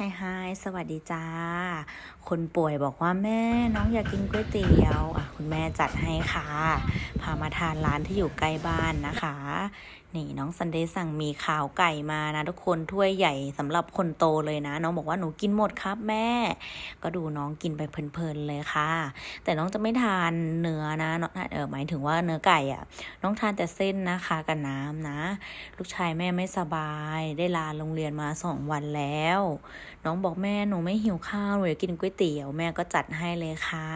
ไฮไฮสวัสดีจ้า คนป่วยบอกว่าแม่น้องอยากกินก๋วยเตี๋ยว อะ คุณแม่จัดให้ค่ะามาทานร้านที่อยู่ใกล้บ้านนะคะ นี่น้องซันเดย์สั่งมีขาวไก่มานะทุกคนถ้วยใหญ่สำหรับคนโตเลยนะ น้องบอกว่าหนูกินหมดครับแม่ ก็ดูน้องกินไปเพลินๆเลยค่ะ แต่น้องจะไม่ทานเนื้อนะน้องเออหมายถึงว่าเนื้อไก่อะ น้องทานแต่เส้นนะคะกับน้ำนะ ลูกชายแม่ไม่สบายได้ลาโรงเรียนมาสองวันแล้ว น้องบอกแม่หนูไม่หิวข้าวหนูอยากกินก๋วยเตี๋ยวแม่ก็จัดให้เลยค่ะ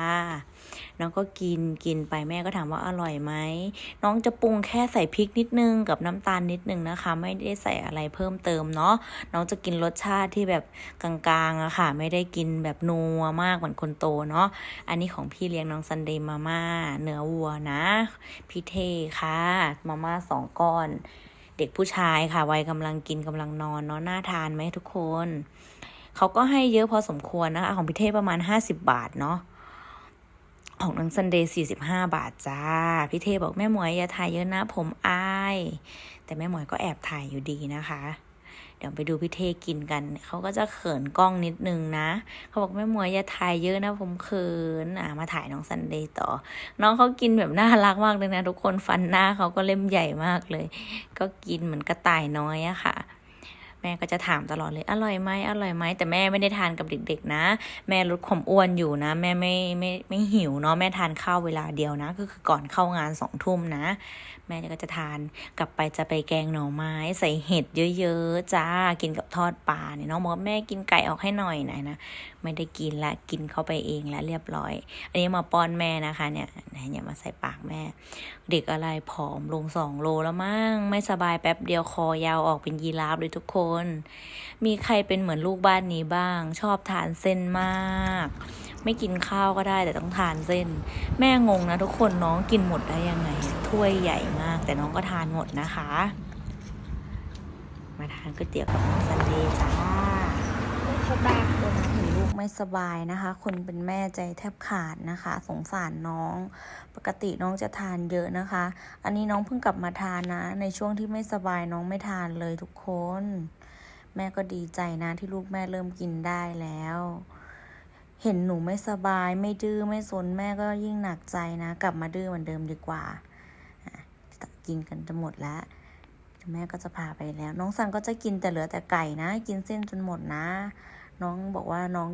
น้องก็กินกินไปแม่ก็ถามว่าอร่อยไหมน้องจะปรุงแค่ใส่พริกนิดนึงกับน้ำตาลนิดนึงนะคะ ไม่ได้ใส่อะไรเพิ่มเติมเนาะน้องจะกินรสชาติที่แบบกลางๆอะค่ะ ไม่ได้กินแบบนัวมากเหมือนคนโตเนาะอันนี้ของพี่เลี้ยงน้องซันเดย์มาม่าเนื้อวัวนะพี่เทค่ะมาม่าสองก้อนเด็กผู้ชายค่ะวัยกำลังกินกำลังนอนเนาะน่าทานไหมทุกคน เขาก็ให้เยอะพอสมควรนะคะ ของพี่เทพประมาณ 50 บาทเนาะ ของน้องซันเดย์45บาทจ้า พี่เทบอกแม่หมวยอย่าถ่ายเยอะนะผมอาย แต่แม่หมวยก็แอบถ่ายอยู่ดีนะคะ เดี๋ยวไปดูพี่เทกินกัน เขาก็จะเขินกล้องนิดนึงนะ เขาบอกแม่หมวยอย่าถ่ายเยอะนะผมเขินอะมาถ่ายน้องซันเดย์ต่อ น้องเขากินแบบน่ารักมากเลยนะ ทุกคนฟันหน้าเขาก็เล่มใหญ่มากเลย ก็กินเหมือนกระต่ายน้อยอะค่ะ แม่ก็จะถามตลอดเลย อร่อยไหมอร่อยไหมแต่แม่ไม่ได้ทานกับเด็ก ๆ นะ แม่ลดความอ้วนอยู่นะ แม่ไม่ไม่ไม่หิวเนาะแม่ทานข้าวเวลาเดียวนะ ก็คือก่อนเข้างานสองทุ่มนะ แม่ก็จะทานกลับไปจะไปแกงหน่อไม้ ใส่เห็ดเยอะๆจ้ากินกับทอดปลาเนี่ยน้องบอกแม่กินไก่ออกให้หน่อยนะนะไม่ได้กินละกินเข้าไปเองแล้วเรียบร้อย อันนี้มาป้อนแม่นะคะเนี่ยเนี่ยมาใส่ปากแม่ เด็กอะไรผอมลงสองโลแล้วมั้งไม่สบายแป๊บเดียวคอยาวออกเป็นยีราฟเลยทุกคนมีใครเป็นเหมือนลูกบ้านนี้บ้าง ชอบทานเส้นมาก ไม่กินข้าวก็ได้แต่ต้องทานเส้น แม่งงนะทุกคนน้องกินหมดได้ยังไง ถ้วยใหญ่มาก แต่น้องก็ทานหมดนะคะ มาทานก๋วยเตี๋ยวกับน้องซันเดย์จ้าเขาบางคนเห็นลูกไม่สบายนะคะ คนเป็นแม่ใจแทบขาดนะคะ สงสารน้อง ปกติน้องจะทานเยอะนะคะ อันนี้น้องเพิ่งกลับมาทานนะ ในช่วงที่ไม่สบายน้องไม่ทานเลยทุกคน แม่ก็ดีใจนะที่ลูกแม่เริ่มกินได้แล้ว เห็นหนูไม่สบายไม่ดื้อไม่สนแม่ก็ยิ่งหนักใจนะ กลับมาดื้อเหมือนเดิมดีกว่า กินกันจะหมดแล้วเดี๋ยวแม่ก็จะพาไปแล้ว น้องสันก็จะกินแต่เหลือแต่ไก่นะ กินเส้นจนหมดนะ น้องบอกว่าน้อง